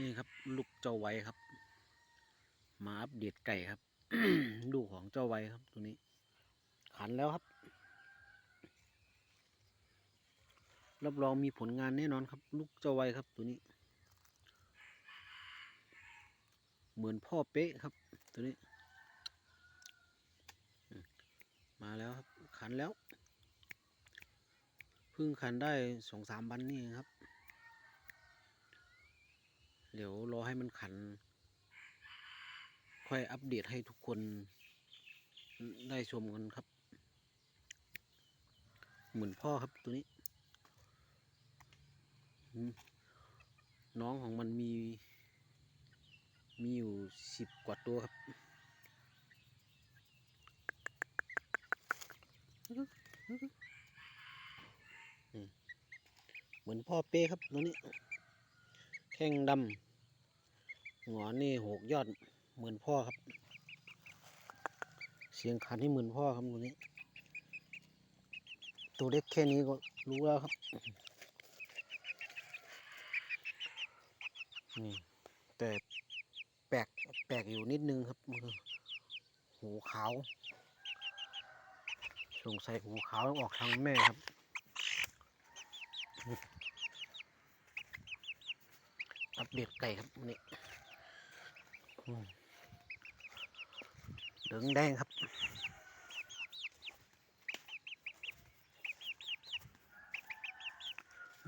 นี่ครับ ลูกเจ้าไว้ครับ มาอัปเดตไก่ครับ ลูกของเจ้าไว้ครับ ตัวนี้ ขันแล้วครับ รับรองมีผลงานแน่นอนครับ ลูกเจ้าไว้ครับ ตัวนี้ เหมือนพ่อเป๊ะครับ ตัวนี้ มาแล้วครับ ขันแล้ว เพิ่งขันได้สองสามวันนี่ครับ เดี๋ยวรอให้มันขัน ค่อยอัปเดตให้ทุกคนได้ชมกันครับ เหมือนพ่อครับตัวนี้ น้องของมันมี มีอยู่สิบกว่าตัวครับเหมือนพ่อเป้ครับตัวนี้ แข้งดำ หัวนี่หกยอดเหมือนพ่อครับ เสียงขันให้เหมือนพ่อครับตัวนี้ ตัวเล็กแค่นี้ก็รู้แล้วครับนี่แต่แปลกแปลกอยู่นิดนึงครับหูขาวสงสัยหูขาวออกทางแม่ครับอัปเดตไก่ครับวันนี่ เหลืองแดงครับ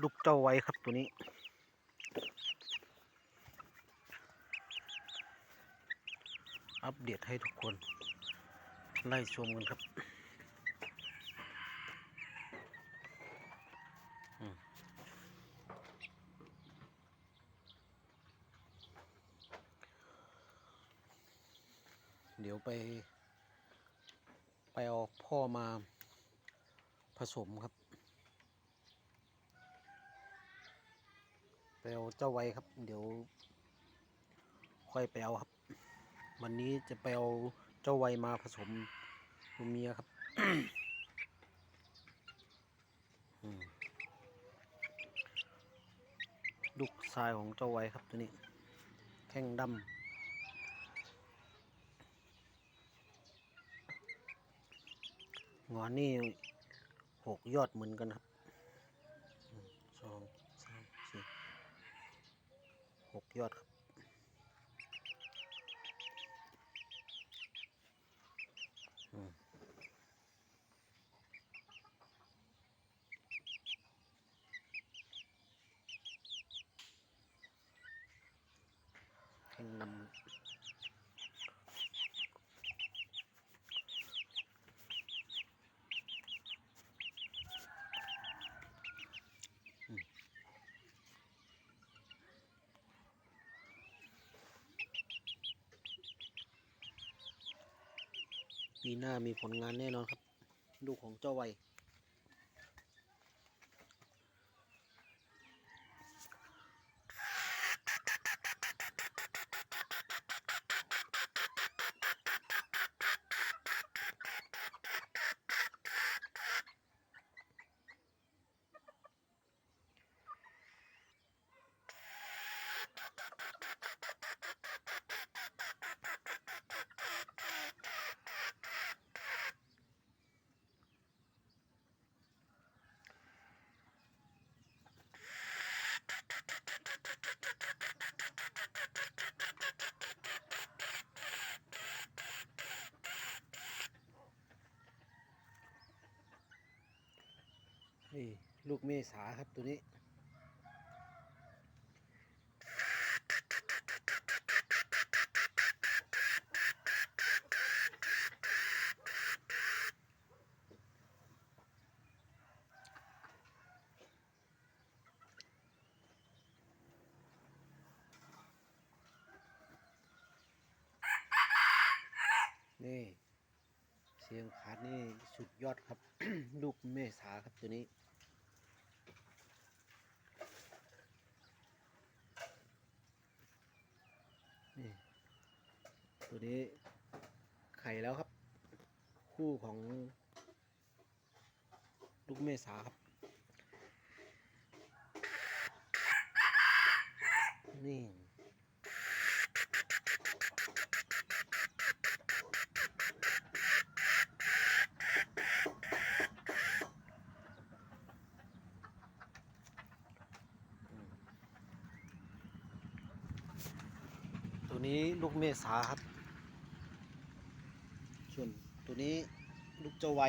ลูกเจ้าไว้ครับตัวนี้อัปเดตให้ทุกคน ไล่ชมกันครับอืมเดี๋ยว ไปไปเอาพ่อมาผสมครับ ไปเอาเจ้าไว้ครับ เดี๋ยว ค่อยไปเอาครับ วันนี้จะไปเอาเจ้าไว้มาผสมตัวเมียครับลูกชายของเจ้าไว้ครับตัวนี้ แข้งดำ งอนนี่หกยอดเหมือนกันครับสองสามสี่หกยอดครับอืมแข้งดำ ปีหน้ามีผลงานแน่นอนครับ ลูกของเจ้าไว นี่ลูกเมษาครับตัวนี้ นี่เสียงขาดนี่สุดยอดครับ ลูกเมษาครับตัวนี้ ตัวนี้ไข่แล้วครับ คู่ของ ลูกเมษาครับ นี่ตัวนี้ลูกเมษาครับ ส่วนตัวนี้ลูกเจ้าไว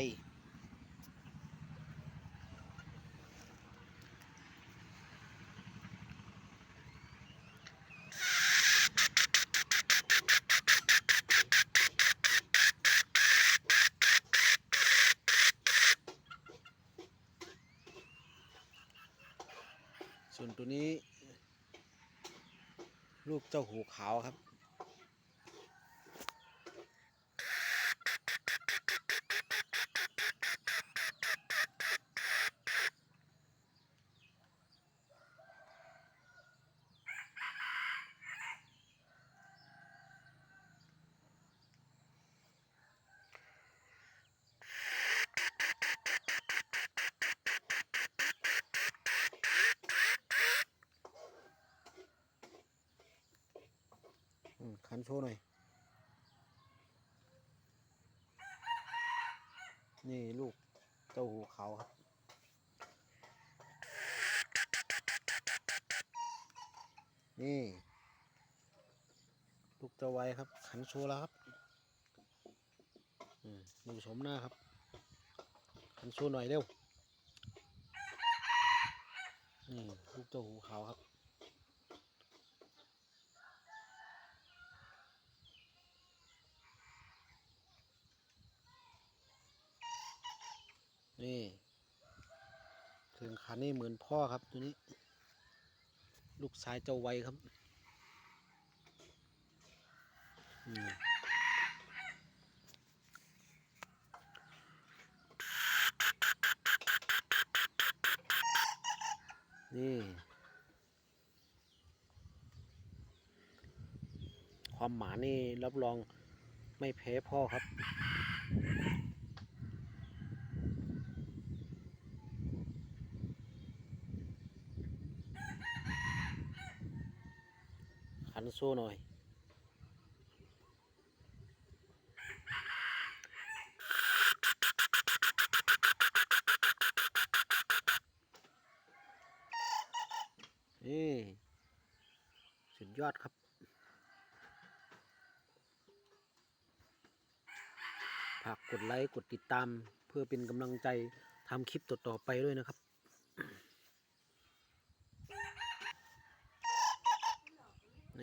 ส่วนตัวนี้ ลูกเจ้าหูขาวครับ อืมคันโชว์หน่อย นี่ลูกเต้าหูขาวครับ นี่ ลูกเจ้าไว้ครับ ขันโชว์แล้วครับดูชมหน้าครับ ขันโชว์หน่อยเร็ว นี่ลูกเจ้าหูขาวครับ นี่ถึงขันนี่เหมือนพ่อครับตัวนี้ ลูกชายเจ้าไวครับนี่ความหมานี่รับรองไม่แพ้พ่อครับ ขันโซ่หน่อย นี่สุดยอดครับ ฝากกดไลค์ กดติดตาม เพื่อเป็นกำลังใจทำคลิปต่อๆไปด้วยนะครับ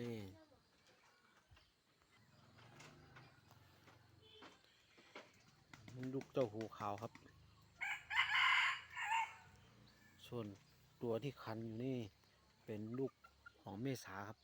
นี่ลูกเจ้าหูขาวครับ ส่วนตัวที่คันอยู่นี่เป็นลูกของเมษาครับ